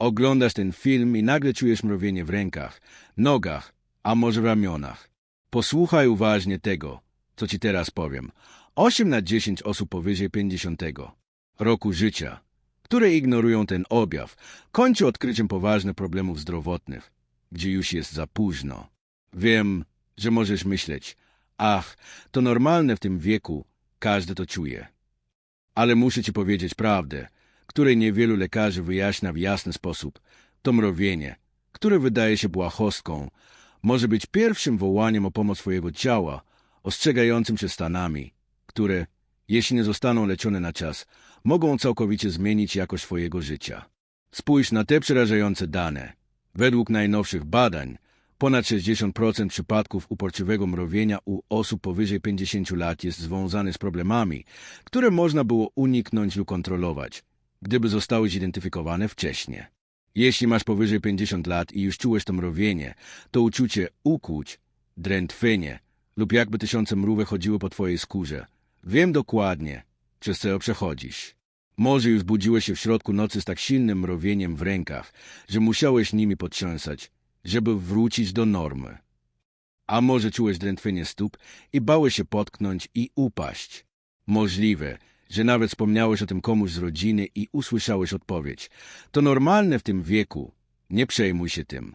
Oglądasz ten film i nagle czujesz mrowienie w rękach, nogach, a może w ramionach. Posłuchaj uważnie tego, co ci teraz powiem. 8 na 10 osób powyżej 50 roku życia, które ignorują ten objaw, kończy odkryciem poważnych problemów zdrowotnych, gdzie już jest za późno. Wiem, że możesz myśleć, ach, to normalne w tym wieku, każdy to czuje. Ale muszę ci powiedzieć prawdę, której niewielu lekarzy wyjaśnia w jasny sposób. To mrowienie, które wydaje się błahostką, może być pierwszym wołaniem o pomoc swojego ciała, ostrzegającym się stanami, które, jeśli nie zostaną leczone na czas, mogą całkowicie zmienić jakość swojego życia. Spójrz na te przerażające dane. Według najnowszych badań, ponad 60% przypadków uporczywego mrowienia u osób powyżej 50 lat jest związane z problemami, które można było uniknąć lub kontrolować, gdyby zostały zidentyfikowane wcześniej. Jeśli masz powyżej 50 lat i już czułeś to mrowienie, to uczucie ukłuć, drętwienie lub jakby tysiące mrówek chodziły po twojej skórze. Wiem dokładnie, przez co przechodzisz. Może już budziłeś się w środku nocy z tak silnym mrowieniem w rękach, że musiałeś nimi potrząsać, żeby wrócić do normy. A może czułeś drętwienie stóp i bałeś się potknąć i upaść. Możliwe, że nawet wspomniałeś o tym komuś z rodziny i usłyszałeś odpowiedź. To normalne w tym wieku. Nie przejmuj się tym.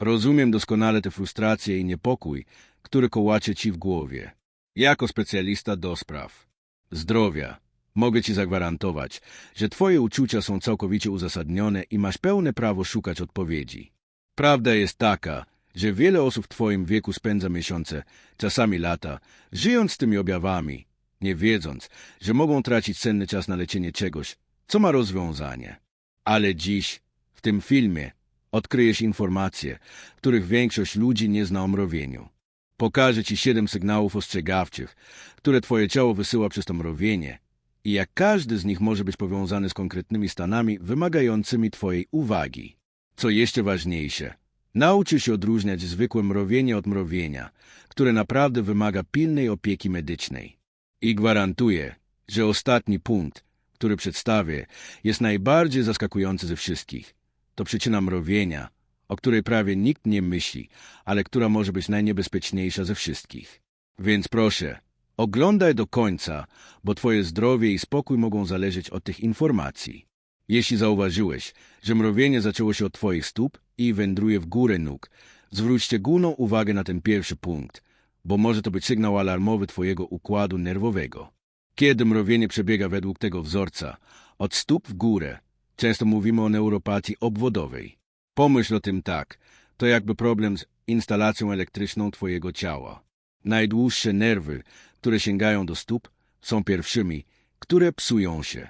Rozumiem doskonale tę frustrację i niepokój, który kołacze ci w głowie. Jako specjalista do spraw zdrowia mogę ci zagwarantować, że twoje uczucia są całkowicie uzasadnione i masz pełne prawo szukać odpowiedzi. Prawda jest taka, że wiele osób w twoim wieku spędza miesiące, czasami lata, żyjąc z tymi objawami, nie wiedząc, że mogą tracić cenny czas na leczenie czegoś, co ma rozwiązanie. Ale dziś, w tym filmie, odkryjesz informacje, których większość ludzi nie zna o mrowieniu. Pokażę ci siedem sygnałów ostrzegawczych, które twoje ciało wysyła przez to mrowienie i jak każdy z nich może być powiązany z konkretnymi stanami wymagającymi twojej uwagi. Co jeszcze ważniejsze, nauczy się odróżniać zwykłe mrowienie od mrowienia, które naprawdę wymaga pilnej opieki medycznej. I gwarantuję, że ostatni punkt, który przedstawię, jest najbardziej zaskakujący ze wszystkich. To przyczyna mrowienia, o której prawie nikt nie myśli, ale która może być najniebezpieczniejsza ze wszystkich. Więc proszę, oglądaj do końca, bo twoje zdrowie i spokój mogą zależeć od tych informacji. Jeśli zauważyłeś, że mrowienie zaczęło się od twoich stóp i wędruje w górę nóg, zwróć szczególną uwagę na ten pierwszy punkt, bo może to być sygnał alarmowy twojego układu nerwowego. Kiedy mrowienie przebiega według tego wzorca, od stóp w górę, często mówimy o neuropatii obwodowej. Pomyśl o tym tak, to jakby problem z instalacją elektryczną twojego ciała. Najdłuższe nerwy, które sięgają do stóp, są pierwszymi, które psują się.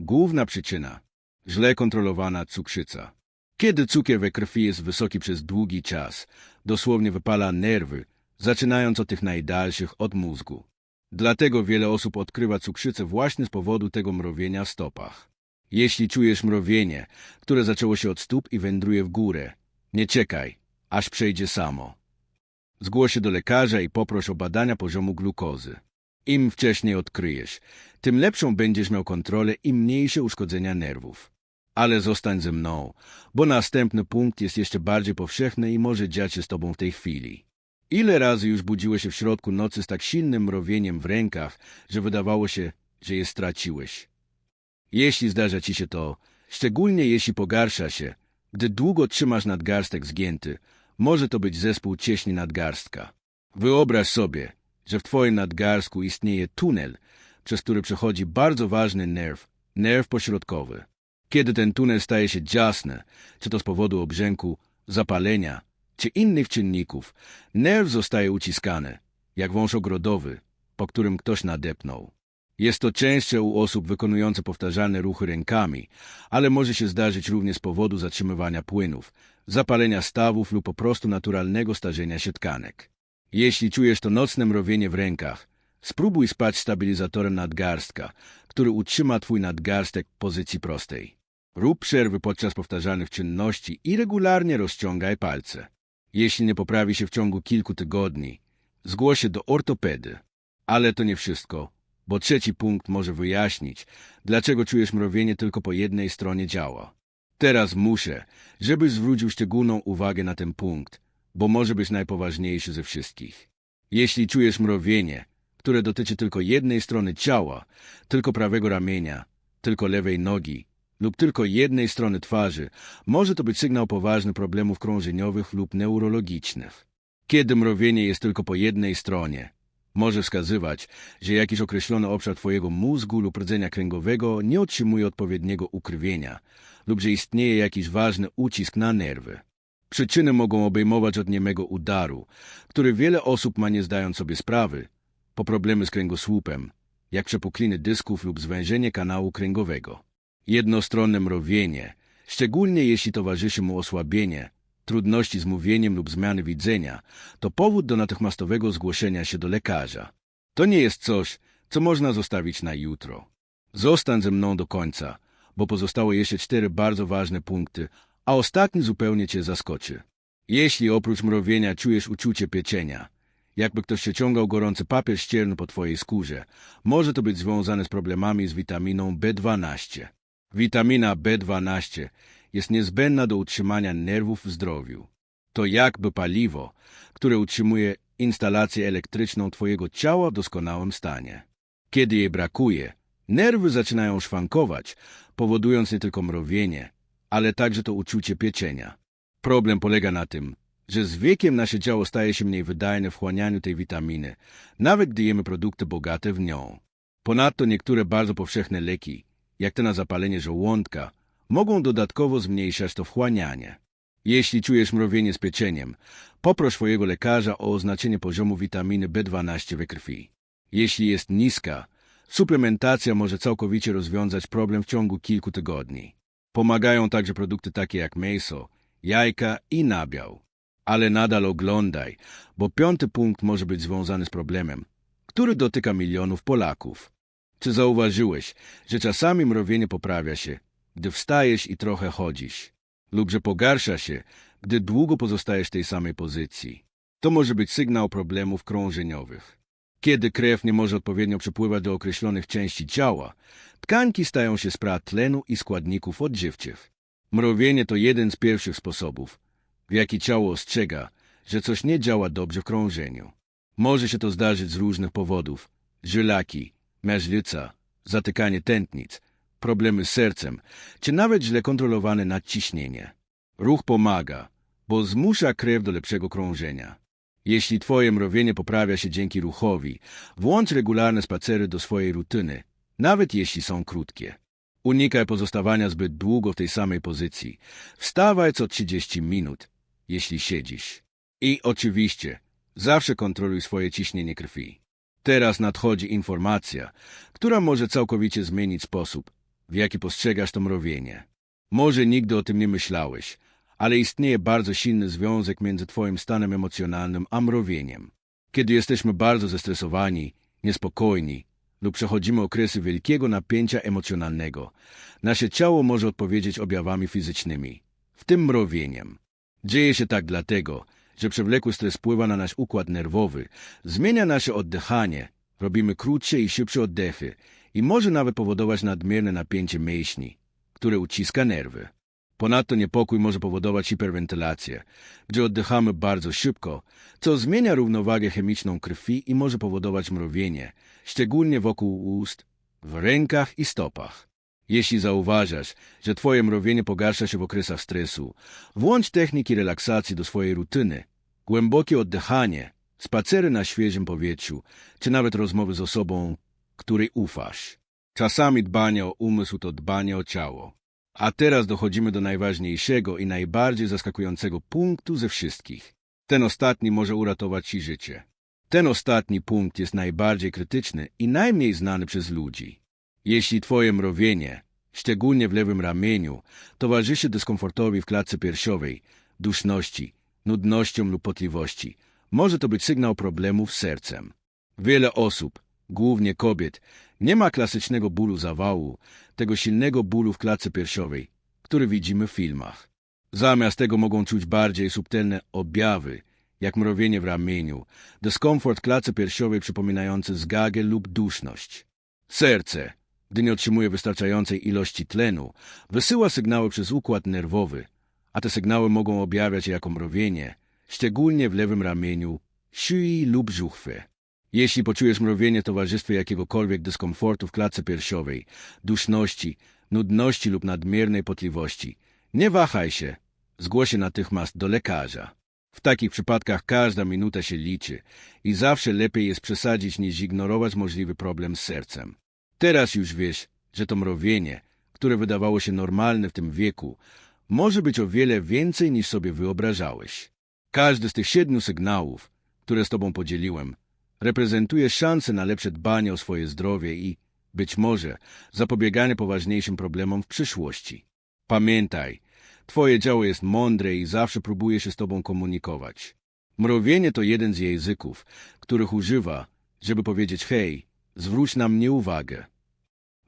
Główna przyczyna – źle kontrolowana cukrzyca. Kiedy cukier we krwi jest wysoki przez długi czas, dosłownie wypala nerwy, zaczynając od tych najdalszych od mózgu. Dlatego wiele osób odkrywa cukrzycę właśnie z powodu tego mrowienia w stopach. Jeśli czujesz mrowienie, które zaczęło się od stóp i wędruje w górę, nie czekaj, aż przejdzie samo. Zgłoś się do lekarza i poproś o badania poziomu glukozy. Im wcześniej odkryjesz, tym lepszą będziesz miał kontrolę i mniejsze uszkodzenia nerwów. Ale zostań ze mną, bo następny punkt jest jeszcze bardziej powszechny i może dziać się z tobą w tej chwili. Ile razy już budziłeś się w środku nocy z tak silnym mrowieniem w rękach, że wydawało się, że je straciłeś? Jeśli zdarza ci się to, szczególnie jeśli pogarsza się, gdy długo trzymasz nadgarstek zgięty, może to być zespół cieśni nadgarstka. Wyobraź sobie, że w twoim nadgarstku istnieje tunel, przez który przechodzi bardzo ważny nerw, nerw pośrodkowy. Kiedy ten tunel staje się jasny, czy to z powodu obrzęku, zapalenia, czy innych czynników, nerw zostaje uciskany, jak wąż ogrodowy, po którym ktoś nadepnął. Jest to częstsze u osób wykonujących powtarzalne ruchy rękami, ale może się zdarzyć również z powodu zatrzymywania płynów, zapalenia stawów lub po prostu naturalnego starzenia się tkanek. Jeśli czujesz to nocne mrowienie w rękach, spróbuj spać stabilizatorem nadgarstka, który utrzyma twój nadgarstek w pozycji prostej. Rób przerwy podczas powtarzalnych czynności i regularnie rozciągaj palce. Jeśli nie poprawi się w ciągu kilku tygodni, zgłoś do ortopedy. Ale to nie wszystko, bo trzeci punkt może wyjaśnić, dlaczego czujesz mrowienie tylko po jednej stronie ciała. Teraz muszę, żebyś zwrócił szczególną uwagę na ten punkt, bo może być najpoważniejszy ze wszystkich. Jeśli czujesz mrowienie, które dotyczy tylko jednej strony ciała, tylko prawego ramienia, tylko lewej nogi lub tylko jednej strony twarzy, może to być sygnał poważnych problemów krążeniowych lub neurologicznych. Kiedy mrowienie jest tylko po jednej stronie, może wskazywać, że jakiś określony obszar Twojego mózgu lub rdzenia kręgowego nie otrzymuje odpowiedniego ukrwienia lub że istnieje jakiś ważny ucisk na nerwy. Przyczyny mogą obejmować od niemego udaru, który wiele osób ma nie zdając sobie sprawy, po problemy z kręgosłupem, jak przepukliny dysków lub zwężenie kanału kręgowego. Jednostronne mrowienie, szczególnie jeśli towarzyszy mu osłabienie, trudności z mówieniem lub zmiany widzenia, to powód do natychmiastowego zgłoszenia się do lekarza. To nie jest coś, co można zostawić na jutro. Zostań ze mną do końca, bo pozostały jeszcze cztery bardzo ważne punkty, a ostatni zupełnie cię zaskoczy. Jeśli oprócz mrowienia czujesz uczucie pieczenia, jakby ktoś przeciągał gorący papier ścierny po twojej skórze, może to być związane z problemami z witaminą B12. Witamina B12 jest niezbędna do utrzymania nerwów w zdrowiu. To jakby paliwo, które utrzymuje instalację elektryczną twojego ciała w doskonałym stanie. Kiedy jej brakuje, nerwy zaczynają szwankować, powodując nie tylko mrowienie, ale także to uczucie pieczenia. Problem polega na tym, że z wiekiem nasze ciało staje się mniej wydajne w chłanianiu tej witaminy, nawet gdy jemy produkty bogate w nią. Ponadto niektóre bardzo powszechne leki, jak te na zapalenie żołądka, mogą dodatkowo zmniejszać to wchłanianie. Jeśli czujesz mrowienie z pieczeniem, poproś swojego lekarza o oznaczenie poziomu witaminy B12 we krwi. Jeśli jest niska, suplementacja może całkowicie rozwiązać problem w ciągu kilku tygodni. Pomagają także produkty takie jak mięso, jajka i nabiał. Ale nadal oglądaj, bo piąty punkt może być związany z problemem, który dotyka milionów Polaków. Czy zauważyłeś, że czasami mrowienie poprawia się, gdy wstajesz i trochę chodzisz, lub że pogarsza się, gdy długo pozostajesz w tej samej pozycji? To może być sygnał problemów krążeniowych. Kiedy krew nie może odpowiednio przepływać do określonych części ciała, tkanki stają się sprat tlenu i składników odżywczych. Mrowienie to jeden z pierwszych sposobów, w jaki ciało ostrzega, że coś nie działa dobrze w krążeniu. Może się to zdarzyć z różnych powodów. Żylaki, mężlica, zatykanie tętnic, problemy z sercem, czy nawet źle kontrolowane nadciśnienie. Ruch pomaga, bo zmusza krew do lepszego krążenia. Jeśli twoje mrowienie poprawia się dzięki ruchowi, włącz regularne spacery do swojej rutyny, nawet jeśli są krótkie. Unikaj pozostawania zbyt długo w tej samej pozycji. Wstawaj co 30 minut, jeśli siedzisz. I oczywiście, zawsze kontroluj swoje ciśnienie krwi. Teraz nadchodzi informacja, która może całkowicie zmienić sposób, w jaki postrzegasz to mrowienie. Może nigdy o tym nie myślałeś, ale istnieje bardzo silny związek między twoim stanem emocjonalnym a mrowieniem. Kiedy jesteśmy bardzo zestresowani, niespokojni lub przechodzimy okresy wielkiego napięcia emocjonalnego, nasze ciało może odpowiedzieć objawami fizycznymi, w tym mrowieniem. Dzieje się tak dlatego, że przewlekły stres wpływa na nasz układ nerwowy, zmienia nasze oddychanie, robimy krótsze i szybsze oddechy i może nawet powodować nadmierne napięcie mięśni, które uciska nerwy. Ponadto niepokój może powodować hiperwentylację, gdzie oddychamy bardzo szybko, co zmienia równowagę chemiczną krwi i może powodować mrowienie, szczególnie wokół ust, w rękach i stopach. Jeśli zauważasz, że twoje mrowienie pogarsza się w okresach stresu, włącz techniki relaksacji do swojej rutyny, głębokie oddychanie, spacery na świeżym powietrzu, czy nawet rozmowy z osobą, której ufasz. Czasami dbanie o umysł to dbanie o ciało. A teraz dochodzimy do najważniejszego i najbardziej zaskakującego punktu ze wszystkich. Ten ostatni może uratować ci życie. Ten ostatni punkt jest najbardziej krytyczny i najmniej znany przez ludzi. Jeśli twoje mrowienie, szczególnie w lewym ramieniu, towarzyszy dyskomfortowi w klatce piersiowej, duszności, nudnościom lub potliwości, może to być sygnał problemów z sercem. Wiele osób, głównie kobiet, nie ma klasycznego bólu zawału, tego silnego bólu w klatce piersiowej, który widzimy w filmach. Zamiast tego mogą czuć bardziej subtelne objawy, jak mrowienie w ramieniu, dyskomfort klatce piersiowej przypominający zgagę lub duszność. Serce, Gdy nie otrzymuje wystarczającej ilości tlenu, wysyła sygnały przez układ nerwowy, a te sygnały mogą objawiać się jako mrowienie, szczególnie w lewym ramieniu, szyi lub żuchwie. Jeśli poczujesz mrowienie w towarzystwie jakiegokolwiek dyskomfortu w klatce piersiowej, duszności, nudności lub nadmiernej potliwości, nie wahaj się, zgłoś się natychmiast do lekarza. W takich przypadkach każda minuta się liczy i zawsze lepiej jest przesadzić niż ignorować możliwy problem z sercem. Teraz już wiesz, że to mrowienie, które wydawało się normalne w tym wieku, może być o wiele więcej niż sobie wyobrażałeś. Każdy z tych siedmiu sygnałów, które z tobą podzieliłem, reprezentuje szansę na lepsze dbanie o swoje zdrowie i, być może, zapobieganie poważniejszym problemom w przyszłości. Pamiętaj, twoje ciało jest mądre i zawsze próbuje się z tobą komunikować. Mrowienie to jeden z języków, których używa, żeby powiedzieć hej, zwróć na mnie uwagę.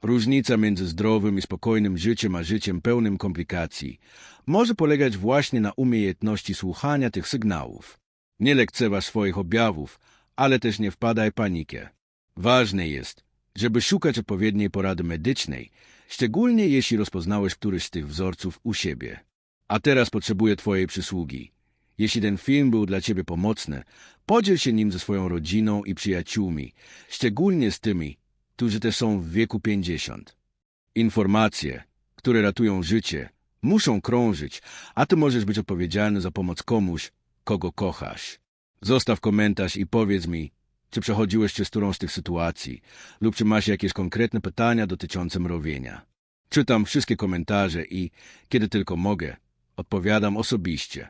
Różnica między zdrowym i spokojnym życiem a życiem pełnym komplikacji może polegać właśnie na umiejętności słuchania tych sygnałów. Nie lekceważ swoich objawów, ale też nie wpadaj w panikę. Ważne jest, żeby szukać odpowiedniej porady medycznej, szczególnie jeśli rozpoznałeś któryś z tych wzorców u siebie. A teraz potrzebuję Twojej przysługi. Jeśli ten film był dla Ciebie pomocny, podziel się nim ze swoją rodziną i przyjaciółmi, szczególnie z tymi, którzy też są w wieku 50. Informacje, które ratują życie, muszą krążyć, a Ty możesz być odpowiedzialny za pomoc komuś, kogo kochasz. Zostaw komentarz i powiedz mi, czy przechodziłeś przez którąś z tych sytuacji lub czy masz jakieś konkretne pytania dotyczące mrowienia. Czytam wszystkie komentarze i, kiedy tylko mogę, odpowiadam osobiście.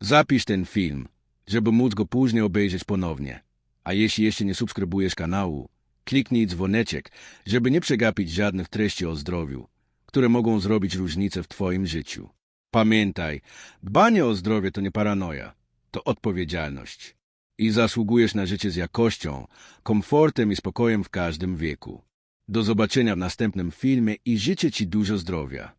Zapisz ten film, żeby móc go później obejrzeć ponownie. A jeśli jeszcze nie subskrybujesz kanału, kliknij dzwoneczek, żeby nie przegapić żadnych treści o zdrowiu, które mogą zrobić różnicę w Twoim życiu. Pamiętaj, dbanie o zdrowie to nie paranoja, to odpowiedzialność. I zasługujesz na życie z jakością, komfortem i spokojem w każdym wieku. Do zobaczenia w następnym filmie i życzę Ci dużo zdrowia.